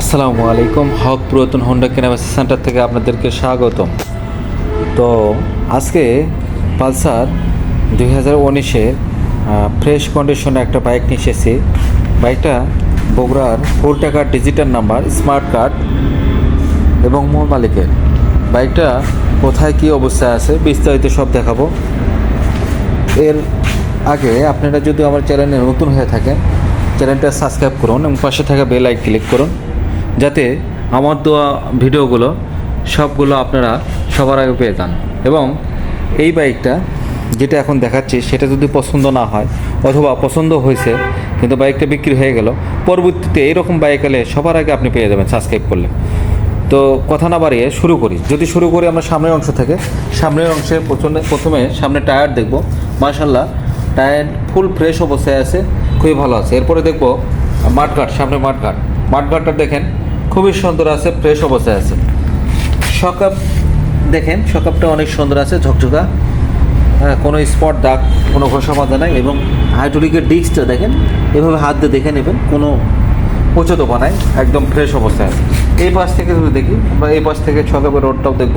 আসসালামু আলাইকুম, হক পুরাতন হন্ডা কেনাবেচা সেন্টার থেকে আপনাদেরকে স্বাগতম। তো আজকে পালসার দুই হাজার উনিশে ফ্রেশ কন্ডিশনে একটা বাইক নিয়ে এসেছি। বাইকটা বগুড়ার ফুল টাকার ডিজিটাল নাম্বার স্মার্ট কার্ড এবং মূল মালিকের। বাইকটা কোথায়, কী অবস্থায় আছে, বিস্তারিত সব দেখাবো। এর আগে আপনারা যদি আমার চ্যানেলে নতুন হয়ে থাকেন চ্যানেলটা সাবস্ক্রাইব করুন এবং পাশে থাকা বেল আইক ক্লিক করুন। যাতে আমার দেওয়া ভিডিওগুলো সবগুলো আপনারা সবার আগে পেয়ে যান। এবং এই বাইকটা যেটা এখন দেখাচ্ছি, সেটা যদি পছন্দ না হয় অথবা পছন্দ হয়েছে, কিন্তু বাইকটা বিক্রি হয়ে গেল, পরবর্তীতে এরকম বাইক এলে সবার আগে আপনি পেয়ে যাবেন সাবস্ক্রাইব করলে। তো কথা না বাড়িয়ে শুরু করি। যদি শুরু করি, আমরা সামনের অংশ থেকে। সামনের অংশে প্রচন্ড- প্রথমে সামনে টায়ার দেখব। মার্শাল্লাহ টায়ার ফুল ফ্রেশ অবস্থায় আছে, খুবই ভালো আছে। এরপরে দেখব মাঠঘাট, সামনে মাঠঘাট। মাঠঘাটটা দেখেন, খুবই সুন্দর আছে ফ্রেশ অবস্থায় আছে। সকাপ দেখেন, সকাপটা অনেক সুন্দর আছে, ঝকঝকা। হ্যাঁ কোনো স্পট দাগ, কোনো ঘষা বাঁধা নাই এবং হাইড্রোলিকের ডিস্কটা দেখেন, এভাবে হাত দিয়ে দেখে নেবেন, কোনো দোপা নাই, একদম ফ্রেশ অবস্থায় আছে। এই পাশ থেকে যদি দেখি, আমরা এই পাশ থেকে ছকাপের রোডটাও দেখব,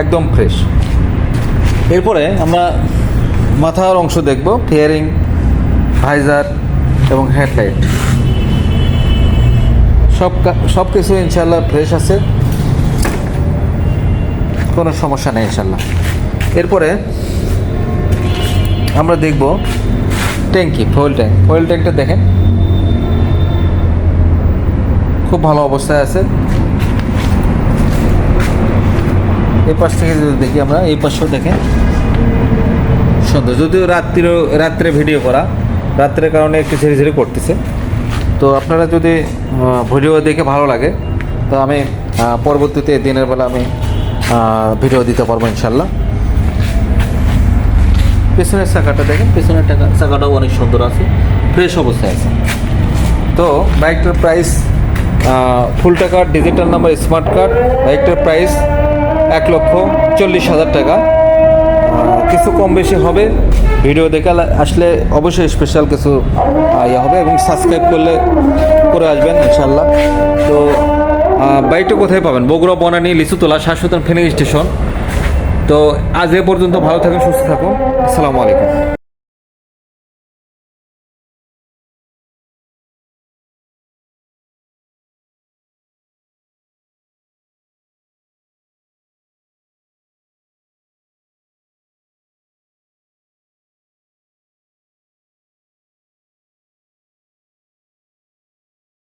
একদম ফ্রেশ এরপরে আমরা মাথার অংশ দেখব ফিয়ারিং ভাইজার এবং হেডলাইট সব সব কিছু ইনশাল্লাহ ফ্রেশ আছে। কোনো সমস্যা নেই ইনশাল্লাহ এরপরে আমরা দেখব ট্যাঙ্কি ফুয়েল ট্যাঙ্ক ফুয়েল ট্যাঙ্কটা দেখেন। খুব ভালো অবস্থায় আছে। এই পাশ থেকে যদি দেখি আমরা, এই পাশেও দেখেন। সুন্দর। যদিও রাত্রিও রাত্রে ভিডিও করা, রাত্রের কারণে একটু ঝিরি ঝিরি করতেছে। তো আপনারা যদি ভিডিও দেখে ভালো লাগে তো আমি পরবর্তীতে দিনের বেলা আমি ভিডিও দিতে পারব ইনশাল্লাহ পেছনের চাকাটা দেখেন পেছনের টাকা চাকাটাও অনেক সুন্দর আছে ফ্রেশ অবস্থায় আছে। তো বাইকটার প্রাইস ফুল টাকার ডিজিটাল নাম্বার স্মার্ট কার্ড বাইকটার প্রাইস এক লক্ষ চল্লিশ হাজার টাকা। কিছু কম বেশি হবে। ভিডিও দেখে আসলে অবশ্যই স্পেশাল কিছু ইয়ে হবে এবং সাবস্ক্রাইব করলে করে আসবেন ইনশাল্লাহ তো বাড়িটা কোথায় পাবেন? বগুড়া, বনানী, লিচুতলা, শাশ্বতন ফেনি স্টেশন। তো আজ এ পর্যন্ত ভালো থাকুন, সুস্থ থাকুন। আসসালামু আলাইকুম।